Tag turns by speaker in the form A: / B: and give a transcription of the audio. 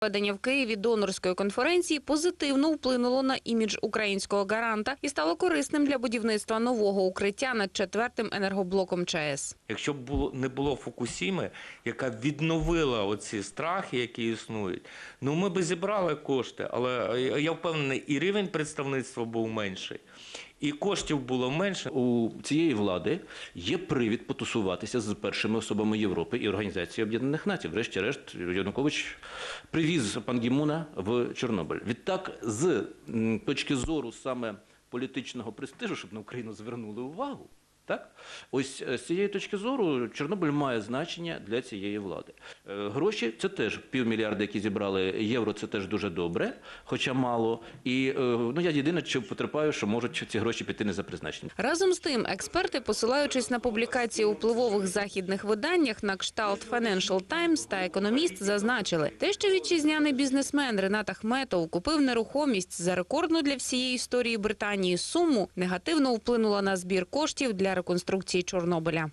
A: Ведення в Києві донорської конференції позитивно вплинуло на імідж українського гаранта і стало корисним для будівництва нового укриття над четвертим енергоблоком ЧАЕС.
B: Якщо б було не було Фукусіми, яка відновила оці страхи, які існують, ну ми б зібрали кошти, але я впевнений, і рівень представництва був менший, і коштів було менше.
C: У цієї влади є привід потусуватися з першими особами Європи і Організації Об'єднаних Націй. Врешті-решт, Янукович привіз пан Гімуна в Чорнобиль. Відтак, з точки зору саме політичного престижу, щоб на Україну звернули увагу. Так, ось е, з цієї точки зору Чорнобиль має значення для цієї влади. Е, Гроші це теж півмільярда, які зібрали євро. Це теж дуже добре, хоча мало. І е, ну я єдине, що потерпаю, що можуть ці гроші піти не за призначенням.
A: Разом з тим, експерти, посилаючись на публікації у впливових західних виданнях на кшталт Financial Times та економіст, зазначили, те, що вітчизняний бізнесмен Ренат Ахметов купив нерухомість за рекордну для всієї історії Британії суму, негативно вплинуло на збір коштів для реконструкції Чорнобиля.